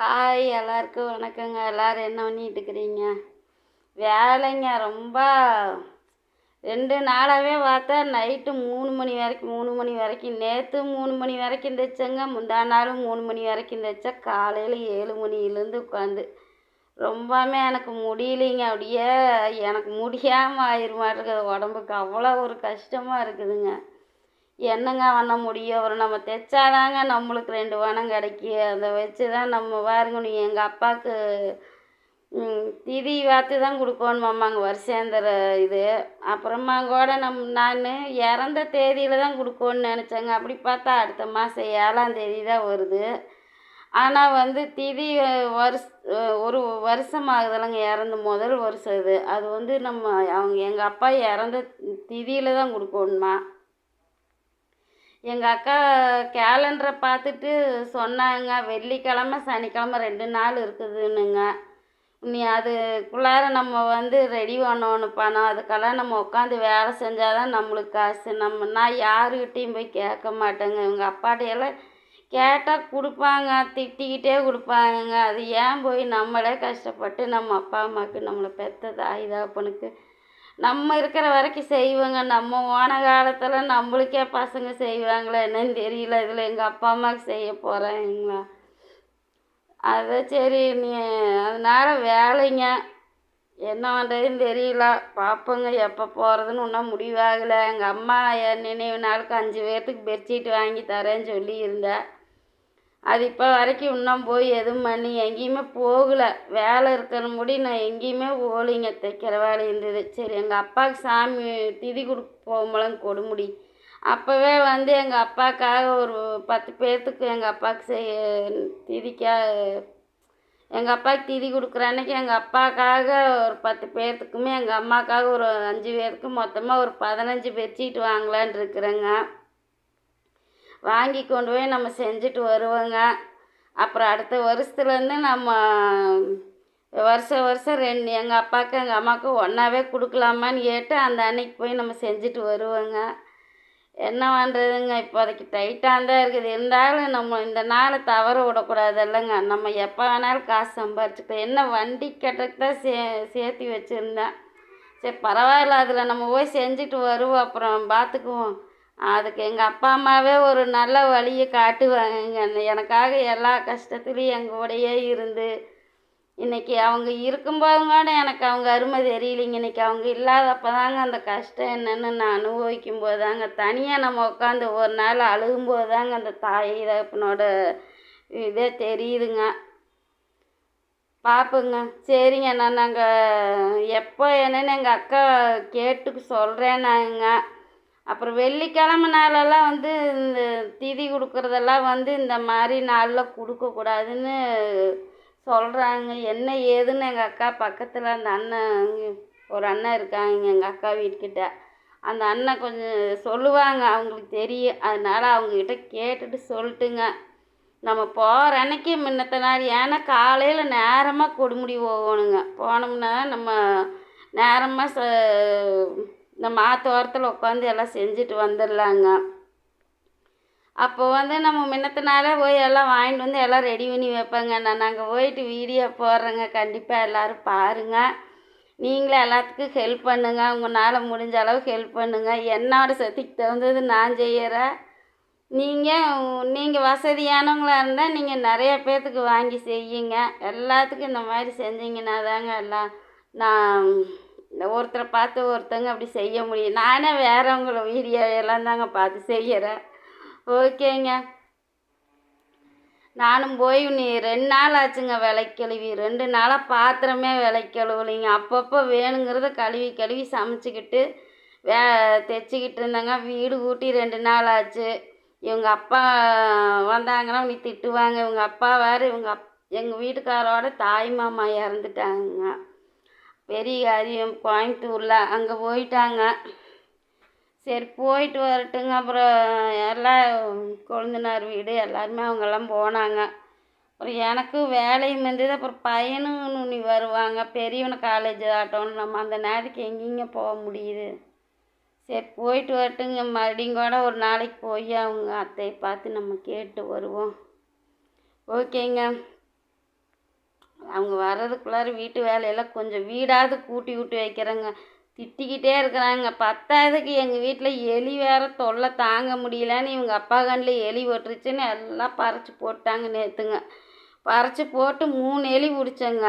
Hi எல்லாருக்கும் வணக்கங்க. எல்லோரும் என்ன பண்ணிட்டு இருக்கிறீங்க? வேலைங்க. ரொம்ப ரெண்டு நாளாகவே பார்த்தா நைட்டு மூணு மணி வரைக்கும் மூணு மணி வரைக்கும். நேற்று மூணு மணி வரைக்கும் தைச்சங்க முந்தா நாளும் மூணு மணி வரைக்கும் தைச்சா காலையில் ஏழு மணிலேருந்து உட்காந்து ரொம்பவுமே எனக்கு முடியலைங்க. அப்படியே எனக்கு முடியாமல் ஆயிடுமாட்டிருக்குது உடம்புக்கு அவ்வளோ ஒரு கஷ்டமாக இருக்குதுங்க. என்னங்க பண்ண முடியும்? ஒரு நம்ம தைச்சாதாங்க நம்மளுக்கு ரெண்டு பணம் கிடைக்கும் அதை வச்சு தான் நம்ம பாருங்க எங்கள் அப்பாவுக்கு திதி பார்த்து தான் கொடுக்கணுமாம்மாங்க வருஷேந்திர இது. அப்புறமா கூட நம் நான் இறந்த தேதியில் தான் கொடுக்கணுன்னு நினச்சேங்க. அப்படி பார்த்தா அடுத்த மாதம் ஏழாம் தேதி தான் வருது. ஆனால் வந்து திதி வருஷ ஒரு வருஷம் ஆகுதுல்லங்க இறந்து முதல் வருஷம் இது. அது வந்து நம்ம அவங்க எங்கள் அப்பா இறந்த திதியில் தான் கொடுக்கணுமா எங்கள் அக்கா கேலண்டரை பார்த்துட்டு சொன்னாங்க. வெள்ளிக்கிழம சனிக்கிழம ரெண்டு நாள் இருக்குதுன்னுங்க. நீ அதுக்குள்ளார நம்ம வந்து ரெடி பண்ணணும் பணம் அதுக்கெல்லாம் நம்ம உட்காந்து வேலை செஞ்சால் தான் நம்மளுக்கு காசு. நம்ம நான் யாருக்கிட்டேயும் போய் கேட்க மாட்டேங்க. இவங்க அப்பாட்டையெல்லாம் கேட்டால் கொடுப்பாங்க திட்டிக்கிட்டே கொடுப்பாங்கங்க. அது ஏன் போய் நம்மளே கஷ்டப்பட்டு நம்ம அப்பா அம்மாவுக்கு நம்மளை பெற்ற தாய் தகப்பனுக்கு நம்ம இருக்கிற வரைக்கும் செய்வோங்க. நம்ம ஓன காலத்தில் நம்மளுக்கே பசங்க செய்வாங்களா என்னன்னு தெரியல. இதில் எங்கள் அப்பா அம்மாவுக்கு செய்ய போகிறேங்களா அதை சரி நீ அதனால் வேலைங்க. என்ன பண்ணுறதுன்னு தெரியல. பார்ப்போங்க எப்போ போகிறதுன்னு இன்னும் முடிவாகலை. எங்கள் அம்மா என் நினைவு நாளுக்கு அஞ்சு பேர்த்துக்கு பெட்ஷீட் வாங்கி தரேன்னு சொல்லியிருந்தேன் அது இப்போ வரைக்கும் இன்னும் போய் எதுவும் பண்ணி எங்கேயுமே போகலை. வேலை இருக்கிற முடி நான் எங்கேயுமே போகலைங்க. தைக்கிற வேலை இருந்தது. சரி எங்கள் அப்பாவுக்கு சாமி திதி கொடுக்க போகும்போலாம் கொடுமுடி அப்போவே வந்து எங்கள் அப்பாவுக்காக ஒரு பத்து பேர்த்துக்கு எங்கள் அப்பாவுக்கு செய்ய திதிக்காக எங்கள் அப்பாவுக்கு திதி கொடுக்குற அன்னைக்கு எங்கள் அப்பாவுக்காக ஒரு பத்து பேர்த்துக்குமே எங்கள் அம்மாவுக்காக ஒரு அஞ்சு பேருக்கு மொத்தமாக ஒரு பதினஞ்சு பெட்ஷீட் வாங்கலான் இருக்கிறேங்க. வாங்கி கொண்டு போய் நம்ம செஞ்சுட்டு வருவோங்க. அப்புறம் அடுத்த வருஷத்துலேருந்து நம்ம வருஷம் வருஷம் ரெண்டு எங்கள் அப்பாவுக்கு எங்கள் அம்மாவுக்கு ஒன்றாவே கொடுக்கலாமான்னு கேட்டு அந்த அன்னைக்கு போய் நம்ம செஞ்சுட்டு வருவோங்க. என்ன பண்ணுறதுங்க இப்போதைக்கு டைட்டாக தான் இருக்குது. இருந்தாலும் நம்ம இந்த நாளை தவற விடக்கூடாது இல்லைங்க நம்ம எப்போ வேணாலும் காசு சம்பாரிச்சுக்கலாம். என்ன வண்டி கட்டுறதுக்கு தான் சே சேர்த்து வச்சுருந்தேன். சரி பரவாயில்ல. அதில் நம்ம போய் செஞ்சுட்டு வருவோம். அப்புறம் பார்த்துக்குவோம் அதுக்கு எங்கள் அப்பா அம்மாவே ஒரு நல்ல வழியை காட்டுவாங்க எனக்காக எல்லா கஷ்டத்துலேயும் எங்கள் கூடயே இருந்து இன்றைக்கி அவங்க இருக்கும்போது கூட எனக்கு அவங்க அருமை தெரியலைங்க. இன்றைக்கி அவங்க இல்லாதப்போ தாங்க அந்த கஷ்டம் என்னென்னு நான் அனுபவிக்கும் போது தாங்க தனியாக நம்ம உட்காந்து ஒரு நாள் அழுகும்போது தாங்க அந்த தாய் தகப்பனோட இதே தெரியுதுங்க. பார்ப்போங்க சரிங்க. நான் நாங்கள் எப்போ என்னென்னு எங்கள் அக்கா கேட்டு சொல்கிறேன் நாங்கள் அப்புறம் வெள்ளிக்கிழம நாளெல்லாம் வந்து இந்த திதி கொடுக்குறதெல்லாம் வந்து இந்த மாதிரி நாளில் கொடுக்கக்கூடாதுன்னு சொல்கிறாங்க என்ன ஏதுன்னு எங்கள் அக்கா பக்கத்தில் அந்த அண்ணன் ஒரு அண்ணன் இருக்காங்க எங்கள் அக்கா வீட்டுக்கிட்ட. அந்த அண்ணன் கொஞ்சம் சொல்லுவாங்க அவங்களுக்கு தெரியும். அதனால் அவங்கக்கிட்ட கேட்டுட்டு சொல்லட்டுங்க. நம்ம போகிற அன்னைக்கு முன்னத்த நாள் ஏன்னா காலையில் நேரமாக கொடுமுடி போகணுங்க. போனோம்னா நம்ம நேரமாக ச இந்த மாத்தோரத்தில் உட்காந்து எல்லாம் செஞ்சுட்டு வந்துடலாங்க அப்போ வந்து நம்ம முன்னத்தினாலே போய் எல்லாம் வாங்கிட்டு வந்து எல்லாம் ரெடி பண்ணி வைப்பேங்க. நான் நாங்கள் போயிட்டு வீடியோ போடுறேங்க. கண்டிப்பாக எல்லோரும் பாருங்கள் நீங்களும் எல்லாத்துக்கும் ஹெல்ப் பண்ணுங்கள் உங்களால் முடிஞ்ச அளவுக்கு ஹெல்ப் பண்ணுங்கள் என்னோடய சக்திக்கு தகுந்தது நான் செய்கிறேன் நீங்கள் நீங்கள் வசதியானவங்களாக இருந்தால் நீங்கள் நிறைய பேர்த்துக்கு வாங்கி செய்யுங்க. எல்லாத்துக்கும் இந்த மாதிரி செஞ்சீங்கன்னா தாங்க எல்லாம் நான் ஒருத்தரை பார்த்து ஒருத்தங்க அப்படி செய்ய முடியும் நானே வேறவங்கள வீடியோ எல்லாம் தாங்க பார்த்து செய்கிறேன் ஓகேங்க. நானும் போய் நீ ரெண்டு நாள் ஆச்சுங்க விளக்கி கழுவி. ரெண்டு நாளாக பாத்திரமே விளக்கி கழுவலைங்க. அப்பப்போ வேணுங்கிறத கழுவி கழுவி சமைச்சிக்கிட்டு வே தைச்சிக்கிட்டு இருந்தேங்க. வீடு கூட்டி ரெண்டு நாள் ஆச்சு. இவங்க அப்பா வந்தாங்கன்னா நீ திட்டுவாங்க. இவங்க அப்பா வேறு இவங்க அப் எங்கள் வீட்டுக்காரோட தாய் மாமா இறந்துட்டாங்க. பெரிய காரியம் கோயம்புத்தூரில். அங்கே போயிட்டாங்க. சரி போயிட்டு வரட்டுங்க. அப்புறம் எல்லாம் கொழுந்தனார் வீடு எல்லாருமே அவங்கெல்லாம் போனாங்க. அப்புறம் எனக்கும் வேலையும் இருந்தது. அப்புறம் பையனும் நீ வருவாங்க. பெரியவனை காலேஜ் ஆட்டோன்னு நம்ம அந்த நேரத்துக்கு எங்கேங்க போக முடியுது? சரி போயிட்டு வரட்டுங்க. மறுபடியும் கூட ஒரு நாளைக்கு போய் அவங்க அத்தையை பார்த்து நம்ம கேட்டு வருவோம். ஓகேங்க. அவங்க வர்றதுக்குள்ளார வீட்டு வேலையெல்லாம் கொஞ்சம் வீடாவது கூட்டி விட்டு வைக்கிறேங்க. திட்டிக்கிட்டே இருக்கிறாங்க. பத்தாவதுக்கு எங்கள் வீட்டில் எலி வேற தொல்லை தாங்க முடியலன்னு இவங்க அப்பா கண்ணில் எலி ஒட்டுருச்சுன்னு எல்லாம் பறிச்சு போட்டாங்க நேற்றுங்க பறிச்சு போட்டு மூணு எலி பிடிச்சங்க.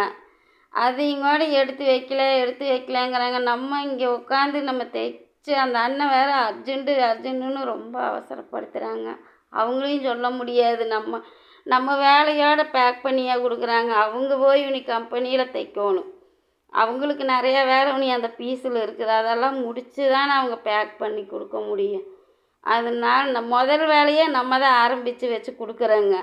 அதையும் கூட எடுத்து வைக்கல எடுத்து வைக்கலங்கிறாங்க. நம்ம இங்கே உட்காந்து நம்ம தைச்சு அந்த அண்ணன் வேற அர்ஜென்ட்டு அர்ஜென்ட்டுன்னு ரொம்ப அவசரப்படுத்துகிறாங்க அவங்களையும் சொல்ல முடியாது. நம்ம நம்ம வேலையோட பேக் பண்ணியாக கொடுக்குறாங்க. அவங்க போய் இனி கம்பெனியில் தைக்கணும். அவங்களுக்கு நிறையா வேலை இனி அந்த பீஸில் இருக்குது. அதெல்லாம் முடித்து தான் அவங்க பேக் பண்ணி கொடுக்க முடியும். அதனால் நம்ம முதல் வேலையை நம்ம தான் ஆரம்பித்து வச்சு கொடுக்குறோங்க.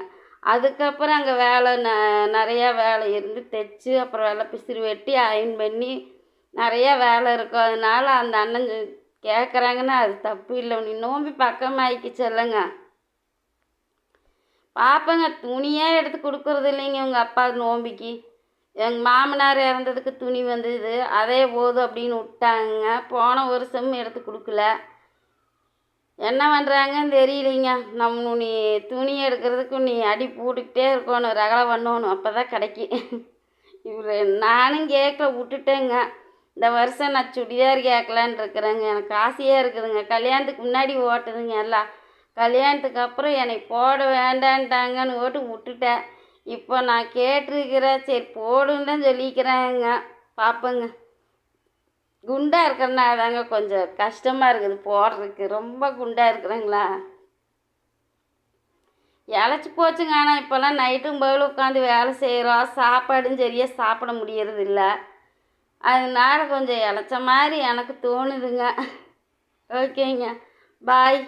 அதுக்கப்புறம் அங்கே வேலை ந நிறையா வேலை இருந்து தைச்சி அப்புறம் வேலை பிசிறு வெட்டி அயன் பண்ணி நிறையா வேலை இருக்கும். அதனால அந்த அண்ணன் கேட்குறாங்கன்னா அது தப்பு இல்லை. நீ நோம்பி பக்கமாக செல்லுங்க. பாப்பங்க துணியே எடுத்து கொடுக்கறது இல்லைங்க உங்கள் அப்பா நோம்பிக்கு. எங்கள் மாமனார் இறந்ததுக்கு துணி வந்தது அதே போதும் அப்படின்னு விட்டாங்க. போன வருஷமும் எடுத்து கொடுக்கல. என்ன பண்ணுறாங்கன்னு தெரியலைங்க. நம்ம நீ துணி எடுக்கிறதுக்கு நீ அடி போட்டுக்கிட்டே இருக்கணும் ரகலை பண்ணணும். அப்போ தான் கிடைக்கி இவர் நானும் கேட்கல விட்டுட்டேங்க. இந்த வருஷம் நான் சுடிதார் கேட்கலான் இருக்கிறேங்க. எனக்கு ஆசையாக இருக்குதுங்க. கல்யாணத்துக்கு முன்னாடி ஓட்டுதுங்க எல்லாம். கல்யாணத்துக்கு அப்புறம் என்னை போட வேண்டான்ட்டாங்கன்னு ஓட்டு விட்டுட்டேன். இப்போ நான் கேட்டிருக்கிறேன். சரி போடுன்னு தான் சொல்லிக்கிறேங்க. பார்ப்பேங்க குண்டாக இருக்கிறனால தாங்க கொஞ்சம் கஷ்டமாக இருக்குது போடுறதுக்கு. ரொம்ப குண்டாக இருக்கிறேங்களா? இழைச்சி போச்சுங்க. ஆனால் இப்போல்லாம் நைட்டும் பகலும் உட்காந்து வேலை செய்கிறோம் சாப்பாடும் சரியாக சாப்பிட முடியறது இல்லை. அதனால கொஞ்சம் இளைச்ச மாதிரி எனக்கு தோணுதுங்க. ஓகேங்க. பாய்.